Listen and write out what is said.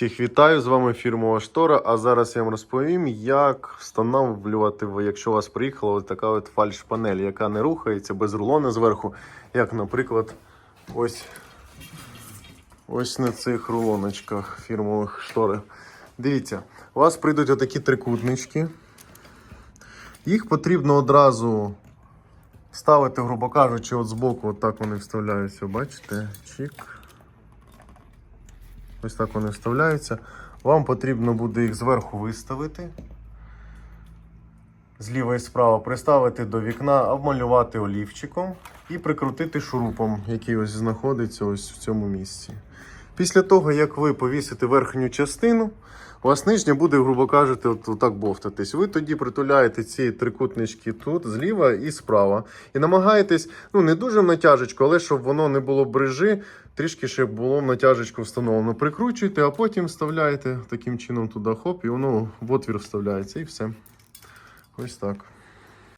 Всіх вітаю, з вами фірмова штора. А зараз я вам розповім, як встановлювати, якщо у вас приїхала ось така от фальш-панель, яка не рухається без рулона зверху, як, наприклад, ось, ось на цих рулоночках фірмових штори. Дивіться, у вас прийдуть отакі трикутнички. Їх потрібно одразу ставити, грубо кажучи, от збоку, от так вони вставляються, бачите? Чик. Ось так вони вставляються. Вам потрібно буде їх зверху виставити. Зліва і справа приставити до вікна, обмалювати олівчиком і прикрутити шурупом, який ось знаходиться ось в цьому місці. Після того, як ви повісите верхню частину, у вас нижня буде, грубо кажучи, от, отак бовтатись. Ви тоді притуляєте ці трикутнички тут, зліва і справа. І намагаєтесь, ну не дуже в натяжечку, але щоб воно не було брижи, трішки ще було в натяжечку встановлено. Прикручуєте, а потім вставляєте таким чином туди хоп, і воно в отвір вставляється і все. Ось так.